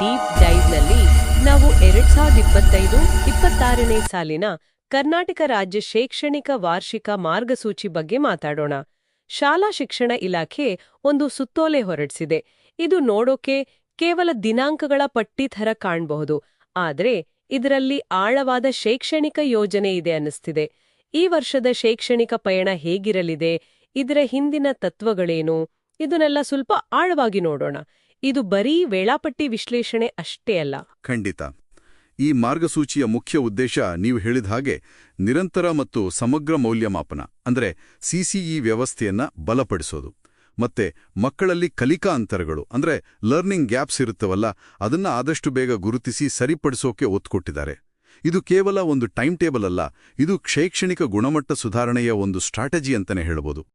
Deep ಡೈವ್ನಲ್ಲಿ ನಾವು ಎರಡ್ ಸಾವಿರದ ಇಪ್ಪತ್ತೈದು, ಇಪ್ಪತ್ತಾರನೇ ಸಾಲಿನ ಕರ್ನಾಟಕ ರಾಜ್ಯ ಶೈಕ್ಷಣಿಕ ವಾರ್ಷಿಕ ಮಾರ್ಗಸೂಚಿ ಬಗ್ಗೆ ಮಾತಾಡೋಣ. ಶಾಲಾ ಶಿಕ್ಷಣ ಇಲಾಖೆ ಒಂದು ಸುತ್ತೋಲೆ ಹೊರಡಿಸಿದೆ. ಇದು ನೋಡೋಕೆ ಕೇವಲ ದಿನಾಂಕಗಳ ಪಟ್ಟಿ ಥರ ಕಾಣಬಹುದು. ಆದರೆ ಇದರಲ್ಲಿ ಆಳವಾದ ಶೈಕ್ಷಣಿಕ ಯೋಜನೆ ಇದೆ ಅನ್ನಿಸ್ತಿದೆ. ಈ ವರ್ಷದ ಶೈಕ್ಷಣಿಕ ಪಯಣ ಹೇಗಿರಲಿದೆ? ಇದರ ಹಿಂದಿನ ತತ್ವಗಳೇನು? ಇದನ್ನೆಲ್ಲ ಸ್ವಲ್ಪ ಆಳವಾಗಿ ನೋಡೋಣ. ಇದು ಬರೀ ವೇಳಾಪಟ್ಟಿ ವಿಶ್ಲೇಷಣೆ ಅಷ್ಟೇ ಅಲ್ಲ. ಖಂಡಿತ. ಈ ಮಾರ್ಗಸೂಚಿಯ ಮುಖ್ಯ ಉದ್ದೇಶ ನೀವು ಹೇಳಿದ ಹಾಗೆ ನಿರಂತರ ಮತ್ತು ಸಮಗ್ರ ಮೌಲ್ಯಮಾಪನ, ಅಂದ್ರೆ ಸಿಸಿಇ ವ್ಯವಸ್ಥೆಯನ್ನ ಬಲಪಡಿಸೋದು. ಮತ್ತೆ ಮಕ್ಕಳಲ್ಲಿ ಕಲಿಕಾ ಅಂತರಗಳು, ಅಂದ್ರೆ ಲರ್ನಿಂಗ್ ಗ್ಯಾಪ್ಸ್ ಇರುತ್ತವಲ್ಲ, ಅದನ್ನ ಆದಷ್ಟು ಬೇಗ ಗುರುತಿಸಿ ಸರಿಪಡಿಸೋಕೆ ಒತ್ತು ಇದು ಕೇವಲ ಒಂದು ಟೈಮ್ ಟೇಬಲ್ ಅಲ್ಲ, ಇದು ಶೈಕ್ಷಣಿಕ ಗುಣಮಟ್ಟ ಸುಧಾರಣೆಯ ಒಂದು ಸ್ಟ್ರಾಟಜಿ ಅಂತಾನೆ ಹೇಳಬಹುದು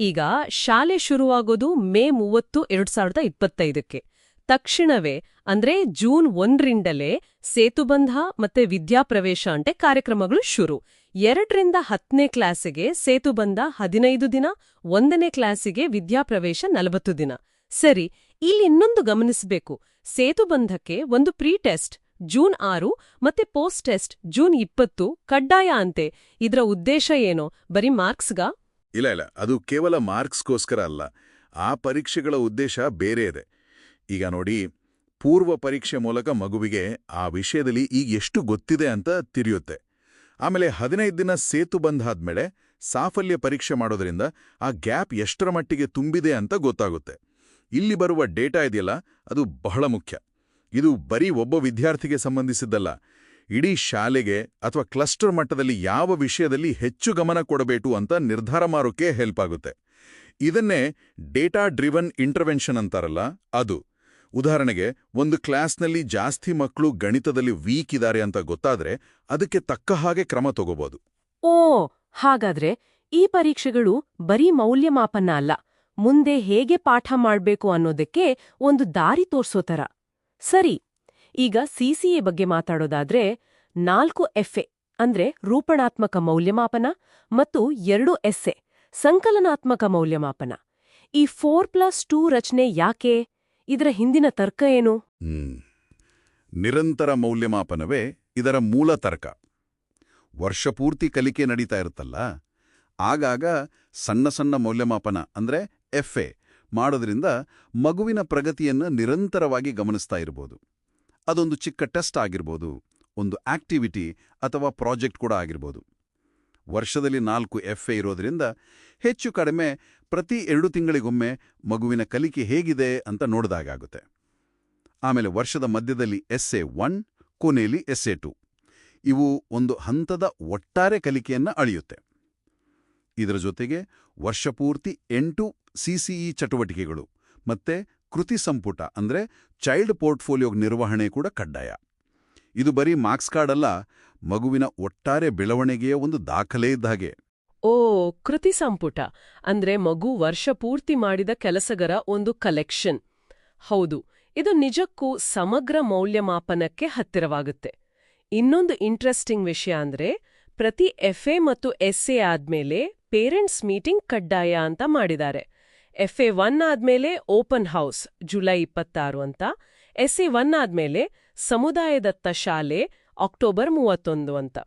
ಈಗ ಶಾಲೆ ಶುರುವಾಗೋದು ಮೇ ಮೂವತ್ತು, ಎರಡ್ ಸಾವಿರದ ಇಪ್ಪತ್ತೈದಕ್ಕೆ. ತಕ್ಷಣವೇ, ಅಂದ್ರೆ ಜೂನ್ ಒಂದರಿಂದಲೇ ಸೇತುಬಂಧ ಮತ್ತೆ ವಿದ್ಯಾಪ್ರವೇಶ ಅಂಟೆ ಕಾರ್ಯಕ್ರಮಗಳು ಶುರು. ಎರಡರಿಂದ ಹತ್ತನೇ ಕ್ಲಾಸಿಗೆ ಸೇತುಬಂಧ ಹದಿನೈದು ದಿನ, ಒಂದನೇ ಕ್ಲಾಸಿಗೆ ವಿದ್ಯಾಪ್ರವೇಶ ನಲವತ್ತು ದಿನ. ಸರಿ, ಇಲ್ಲಿ ಇನ್ನೊಂದು ಗಮನಿಸಬೇಕು. ಸೇತುಬಂಧಕ್ಕೆ ಒಂದು ಪ್ರೀ ಟೆಸ್ಟ್. ಜೂನ್ ಆರು ಮತ್ತೆ ಪೋಸ್ಟ್ ಟೆಸ್ಟ್ ಜೂನ್ ಇಪ್ಪತ್ತು ಕಡ್ಡಾಯ ಅಂತೆ. ಇದರ ಉದ್ದೇಶ ಏನು? ಬರೀ ಮಾರ್ಕ್ಸ್ಗ? ಇಲ್ಲ ಇಲ್ಲ. ಅದು ಕೇವಲ ಮಾರ್ಕ್ಸ್ಗೋಸ್ಕರ ಅಲ್ಲ. ಆ ಪರೀಕ್ಷೆಗಳ ಉದ್ದೇಶ ಬೇರೆ ಇದೆ. ಈಗ ನೋಡಿ, ಪೂರ್ವ ಪರೀಕ್ಷೆ ಮೂಲಕ ಮಗುವಿಗೆ ಆ ವಿಷಯದಲ್ಲಿ ಈಗ ಎಷ್ಟು ಗೊತ್ತಿದೆ ಅಂತ ತಿಳಿಯುತ್ತೆ. ಆಮೇಲೆ ಹದಿನೈದು ದಿನ ಸೇತು ಬಂದಾದ್ಮೇಲೆ ಸಾಫಲ್ಯ ಪರೀಕ್ಷೆ ಮಾಡೋದ್ರಿಂದ ಆ ಗ್ಯಾಪ್ ಎಷ್ಟರ ಮಟ್ಟಿಗೆ ತುಂಬಿದೆ ಅಂತ ಗೊತ್ತಾಗುತ್ತೆ. ಇಲ್ಲಿ ಬರುವ ಡೇಟಾ ಇದೆಯಲ್ಲ, ಅದು ಬಹಳ ಮುಖ್ಯ. ಇದು ಬರೀ ಒಬ್ಬ ವಿದ್ಯಾರ್ಥಿಗೆ ಸಂಬಂಧಿಸಿದ್ದಲ್ಲ. ಇಡೀ ಶಾಲೆಗೆ ಅಥವಾ ಕ್ಲಸ್ಟರ್ ಮಟ್ಟದಲ್ಲಿ ಯಾವ ವಿಷಯದಲ್ಲಿ ಹೆಚ್ಚು ಗಮನ ಕೊಡಬೇಕು ಅಂತ ನಿರ್ಧಾರ ಮಾಡೋಕೆ ಹೆಲ್ಪ್ ಆಗುತ್ತೆ. ಇದನ್ನೇ ಡೇಟಾ ಡ್ರಿವನ್ ಇಂಟರ್ವೆನ್ಷನ್ ಅಂತಾರಲ್ಲ, ಅದು. ಉದಾಹರಣೆಗೆ, ಒಂದು ಕ್ಲಾಸ್ನಲ್ಲಿ ಜಾಸ್ತಿ ಮಕ್ಕಳು ಗಣಿತದಲ್ಲಿ ವೀಕ್ ಇದ್ದಾರೆ ಅಂತ ಗೊತ್ತಾದ್ರೆ ಅದಕ್ಕೆ ತಕ್ಕ ಹಾಗೆ ಕ್ರಮ ತಗೋಬಹುದು ಓ, ಹಾಗಾದ್ರೆ ಈ ಪರೀಕ್ಷೆಗಳು ಬರೀ ಮೌಲ್ಯಮಾಪನ ಅಲ್ಲ, ಮುಂದೆ ಹೇಗೆ ಪಾಠ ಮಾಡಬೇಕು ಅನ್ನೋದಕ್ಕೆ ಒಂದು ದಾರಿ ತೋರಿಸೋ ಥರ. ಸರಿ, ಈಗ ಸಿಸಿಎ ಬಗ್ಗೆ ಮಾತಾಡೋದಾದ್ರೆ ನಾಲ್ಕು ಎಫ್ಎ ಅಂದ್ರೆ ರೂಪಣಾತ್ಮಕ ಮೌಲ್ಯಮಾಪನ ಮತ್ತು ಎರಡು ಎಸ್ಎ ಸಂಕಲನಾತ್ಮಕ ಮೌಲ್ಯಮಾಪನ. ಈ ಫೋರ್ ಪ್ಲಸ್ ಟೂ ರಚನೆ ಯಾಕೆ? ಇದರ ಹಿಂದಿನ ತರ್ಕ ಏನು. ನಿರಂತರ ಮೌಲ್ಯಮಾಪನವೇ ಇದರ ಮೂಲ ತರ್ಕ. ವರ್ಷಪೂರ್ತಿ ಕಲಿಕೆ ನಡೀತಾ ಇರುತ್ತಲ್ಲ, ಆಗಾಗ ಸಣ್ಣ ಸಣ್ಣ ಮೌಲ್ಯಮಾಪನ ಅಂದ್ರೆ ಎಫ್ಎ ಮಾಡೋದ್ರಿಂದ ಮಗುವಿನ ಪ್ರಗತಿಯನ್ನು ನಿರಂತರವಾಗಿ ಗಮನಿಸ್ತಾ ಇರ್ಬೋದು. ಅದೊಂದು ಚಿಕ್ಕ ಟೆಸ್ಟ್ ಆಗಿರ್ಬೋದು, ಒಂದು ಆಕ್ಟಿವಿಟಿ ಅಥವಾ ಪ್ರಾಜೆಕ್ಟ್ ಕೂಡ ಆಗಿರ್ಬೋದು. ವರ್ಷದಲ್ಲಿ ನಾಲ್ಕು ಎಫ್ ಎ ಇರೋದ್ರಿಂದ ಹೆಚ್ಚು ಕಡಿಮೆ ಪ್ರತಿ ಎರಡು ತಿಂಗಳಿಗೊಮ್ಮೆ ಮಗುವಿನ ಕಲಿಕೆ ಹೇಗಿದೆ ಅಂತ ನೋಡಿದಾಗುತ್ತೆ ಆಮೇಲೆ ವರ್ಷದ ಮಧ್ಯದಲ್ಲಿ ಎಸ್ ಎ ಒನ್, ಕೊನೆಯಲ್ಲಿ ಎ ಟು. ಇವು ಒಂದು ಹಂತದ ಒಟ್ಟಾರೆ ಕಲಿಕೆಯನ್ನು ಅಳೆಯುತ್ತೆ. ಇದರ ಜೊತೆಗೆ ವರ್ಷಪೂರ್ತಿ ಎಂಟು ಸಿಸಿಇ ಚಟುವಟಿಕೆಗಳು ಮತ್ತೆ ಕೃತಿ ಸಂಪುಟ, ಅಂದ್ರೆ ಚೈಲ್ಡ್ ಪೋರ್ಟ್ಫೋಲಿಯೋ ನಿರ್ವಹಣೆ ಕೂಡ ಕಡ್ಡಾಯ. ಇದು ಬರೀ ಮಾರ್ಕ್ಸ್ ಕಾರ್ಡ್ ಅಲ್ಲ ಮಗುವಿನ ಒಟ್ಟಾರೆ ಬೆಳವಣಿಗೆಯ ಒಂದು ದಾಖಲೆ ಇದ್ದ ಹಾಗೆ. ಓ, ಕೃತಿ ಸಂಪುಟ, ಅಂದ್ರೆ ಮಗು ವರ್ಷ ಪೂರ್ತಿ ಮಾಡಿದ ಕೆಲಸಗರ ಒಂದು ಕಲೆಕ್ಷನ್. ಹೌದು, ಇದು ನಿಜಕ್ಕೂ ಸಮಗ್ರ ಮೌಲ್ಯಮಾಪನಕ್ಕೆ ಹತ್ತಿರವಾಗುತ್ತೆ. ಇನ್ನೊಂದು ಇಂಟ್ರೆಸ್ಟಿಂಗ್ ವಿಷಯ ಅಂದ್ರೆ ಪ್ರತಿ ಎಫ್ಎ ಮತ್ತು ಎಸ್ಎ ಆದ್ಮೇಲೆ ಪೇರೆಂಟ್ಸ್ ಮೀಟಿಂಗ್ ಕಡ್ಡಾಯ ಅಂತ ಮಾಡಿದ್ದಾರೆ. ಎ ಒನ್ ಆದ್ಮೇಲೆ ಓಪನ್ ಹೌಸ್, ಜುಲೈ ಇಪ್ಪತ್ತಾರು ಅಂತ. ಎಸ್ ಎ ಒನ್ ಆದ್ಮೇಲೆ ಸಮುದಾಯದತ್ತ ಶಾಲೆ, ಅಕ್ಟೋಬರ್ ಮೂವತ್ತೊಂದು ಅಂತ.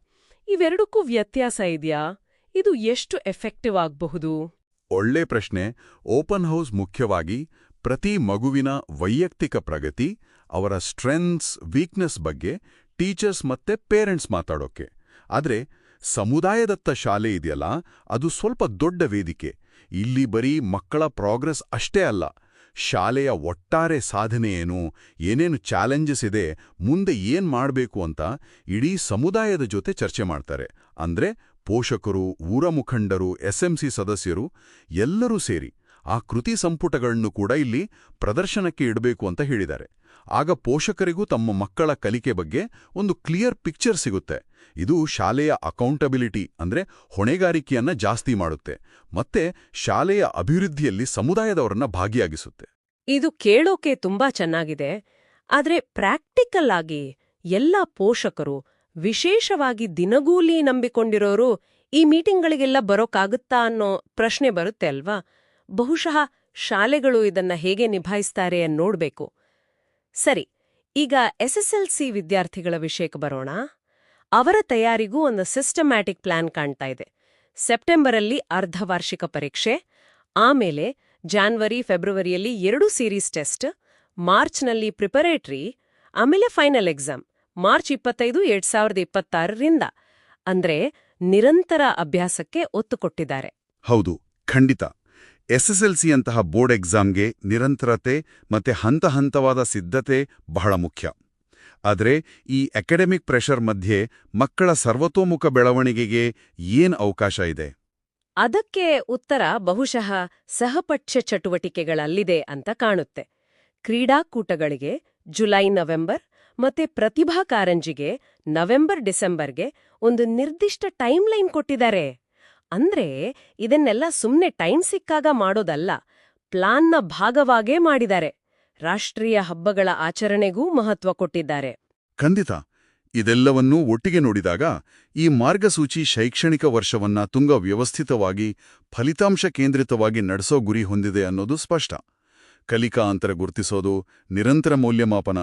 ಇವೆರಡಕ್ಕೂ ವ್ಯತ್ಯಾಸ ಇದೆಯಾ? ಇದು ಎಷ್ಟು ಎಫೆಕ್ಟಿವ್ ಆಗಬಹುದು? ಒಳ್ಳೆ ಪ್ರಶ್ನೆ. ಓಪನ್ ಹೌಸ್ ಮುಖ್ಯವಾಗಿ ಪ್ರತಿ ಮಗುವಿನ ವೈಯಕ್ತಿಕ ಪ್ರಗತಿ, ಅವರ ಸ್ಟ್ರೆಂಥ್ಸ್, ವೀಕ್ನೆಸ್ ಬಗ್ಗೆ ಟೀಚರ್ಸ್ ಮತ್ತೆ ಪೇರೆಂಟ್ಸ್ ಮಾತಾಡೋಕೆ. ಆದ್ರೆ ಸಮುದಾಯದತ್ತ ಶಾಲೆ ಇದೆಯಲ್ಲ, ಅದು ಸ್ವಲ್ಪ ದೊಡ್ಡ ವೇದಿಕೆ. ಇಲ್ಲಿ ಬರೀ ಮಕ್ಕಳ ಪ್ರೋಗ್ರೆಸ್ ಅಷ್ಟೇ ಅಲ್ಲ, ಶಾಲೆಯ ಒಟ್ಟಾರೆ ಸಾಧನೆ ಏನು, ಏನೇನು ಚಾಲೆಂಜಸ್ ಇದೆ, ಮುಂದೆ ಏನ್ ಮಾಡಬೇಕು ಅಂತ ಇಡೀ ಸಮುದಾಯದ ಜೊತೆ ಚರ್ಚೆ ಮಾಡ್ತಾರೆ. ಅಂದ್ರೆ ಪೋಷಕರು ಊರ ಮುಖಂಡರು ಎಸ್ಎಂಸಿ ಸದಸ್ಯರು, ಎಲ್ಲರೂ ಸೇರಿ ಆ ಕೃತಿ ಸಂಪುಟಗಳನ್ನು ಕೂಡ ಇಲ್ಲಿ ಪ್ರದರ್ಶನಕ್ಕೆ ಇಡಬೇಕು ಅಂತ ಹೇಳಿದ್ದಾರೆ. ಆಗ ಪೋಷಕರಿಗೂ ತಮ್ಮ ಮಕ್ಕಳ ಕಲಿಕೆ ಬಗ್ಗೆ ಒಂದು ಕ್ಲಿಯರ್ ಪಿಕ್ಚರ್ ಸಿಗುತ್ತೆ. ಇದು ಶಾಲೆಯ ಅಕೌಂಟಬಿಲಿಟಿ ಅಂದ್ರೆ ಹೊಣೆಗಾರಿಕೆಯನ್ನು ಜಾಸ್ತಿ ಮಾಡುತ್ತೆ, ಮತ್ತೆ ಶಾಲೆಯ ಅಭಿವೃದ್ಧಿಯಲ್ಲಿ ಸಮುದಾಯದವರನ್ನ ಭಾಗಿಯಾಗಿಸುತ್ತೆ. ಇದು ಕೇಳೋಕೆ ತುಂಬಾ ಚೆನ್ನಾಗಿದೆ, ಆದರೆ ಪ್ರಾಕ್ಟಿಕಲ್ ಆಗಿ ಎಲ್ಲ ಪೋಷಕರು, ವಿಶೇಷವಾಗಿ ದಿನಗೂಲಿ ನಂಬಿಕೊಂಡಿರೋರು ಈ ಮೀಟಿಂಗ್ಗಳಿಗೆಲ್ಲ ಬರೋಕ್ಕಾಗುತ್ತಾ ಅನ್ನೋ ಪ್ರಶ್ನೆ ಬರುತ್ತೆ ಅಲ್ವಾ? ಬಹುಶಃ ಶಾಲೆಗಳು ಇದನ್ನ ಹೇಗೆ ನಿಭಾಯಿಸ್ತಾರೆ ನೋಡ್ಬೇಕು ಸರಿ, ಈಗ ಎಸ್ಎಸ್ಎಲ್ಸಿ ವಿದ್ಯಾರ್ಥಿಗಳ ವಿಷಯಕ್ಕೆ ಬರೋಣ. ಅವರ ತಯಾರಿಗೂ ಒಂದು ಸಿಸ್ಟಮ್ಯಾಟಿಕ್ ಪ್ಲಾನ್ ಕಾಣ್ತಾ ಇದೆ. ಸೆಪ್ಟೆಂಬರಲ್ಲಿ ಅರ್ಧವಾರ್ಷಿಕ ಪರೀಕ್ಷೆ, ಆಮೇಲೆ ಜಾನ್ವರಿ, ಫೆಬ್ರವರಿಯಲ್ಲಿ ಎರಡು ಸೀರೀಸ್ ಟೆಸ್ಟ್, ಮಾರ್ಚ್ನಲ್ಲಿ ಪ್ರಿಪರೇಟರಿ, ಆಮೇಲೆ ಫೈನಲ್ ಎಕ್ಸಾಮ್, ಮಾರ್ಚ್ ಇಪ್ಪತ್ತೈದು, ಎರಡ್ ಸಾವಿರದ ಇಪ್ಪತ್ತಾರರಿಂದ, ಅಂದ್ರೆ ನಿರಂತರ ಅಭ್ಯಾಸಕ್ಕೆ ಒತ್ತು ಕೊಟ್ಟಿದ್ದಾರೆ. ಹೌದು, ಖಂಡಿತ. ಎಸ್ಎಸ್ಎಲ್ಸಿಯಂತಹ ಬೋರ್ಡ್ ಎಕ್ಸಾಮ್ಗೆ ನಿರಂತರತೆ ಮತ್ತೆ ಹಂತ ಹಂತವಾದ ಸಿದ್ಧತೆ ಬಹಳ ಮುಖ್ಯ. ಆದರೆ ಈ ಅಕಾಡೆಮಿಕ್ ಪ್ರೆಷರ್ ಮಧ್ಯೆ ಮಕ್ಕಳ ಸರ್ವತೋಮುಖ ಬೆಳವಣಿಗೆಗೆ ಏನ್ ಅವಕಾಶ ಇದೆ? ಅದಕ್ಕೆ ಉತ್ತರ ಬಹುಶಃ ಸಹಪಠ್ಯ ಚಟುವಟಿಕೆಗಳಲ್ಲಿದೆ ಅಂತ ಕಾಣುತ್ತೆ. ಕ್ರೀಡಾಕೂಟಗಳಿಗೆ ಜುಲೈ, ನವೆಂಬರ್ ಮತ್ತೆ ಪ್ರತಿಭಾ ಕಾರಂಜಿಗೆ ನವೆಂಬರ್, ಡಿಸೆಂಬರ್ಗೆ ಒಂದು ನಿರ್ದಿಷ್ಟ ಟೈಮ್ಲೈನ್ ಕೊಟ್ಟಿದ್ದಾರೆ. ಅಂದ್ರೆ ಇದನ್ನೆಲ್ಲ ಸುಮ್ನೆ ಟೈಮ್ ಸಿಕ್ಕಾಗ ಮಾಡೋದಲ್ಲ, ಪ್ಲಾನ್ನ ಭಾಗವಾಗೇ ಮಾಡಿದ್ದಾರೆ. ರಾಷ್ಟ್ರೀಯ ಹಬ್ಬಗಳ ಆಚರಣೆಗೂ ಮಹತ್ವ ಕೊಟ್ಟಿದ್ದಾರೆ. ಖಂಡಿತ. ಇದೆಲ್ಲವನ್ನೂ ಒಟ್ಟಿಗೆ ನೋಡಿದಾಗ ಈ ಮಾರ್ಗಸೂಚಿ ಶೈಕ್ಷಣಿಕ ವರ್ಷವನ್ನ ತುಂಗ ವ್ಯವಸ್ಥಿತವಾಗಿ, ಫಲಿತಾಂಶ ಕೇಂದ್ರಿತವಾಗಿ ನಡೆಸೋ ಗುರಿ ಹೊಂದಿದೆ ಅನ್ನೋದು ಸ್ಪಷ್ಟ. ಕಲಿಕಾ ಅಂತರ ಗುರುತಿಸೋದು, ನಿರಂತರ ಮೌಲ್ಯಮಾಪನ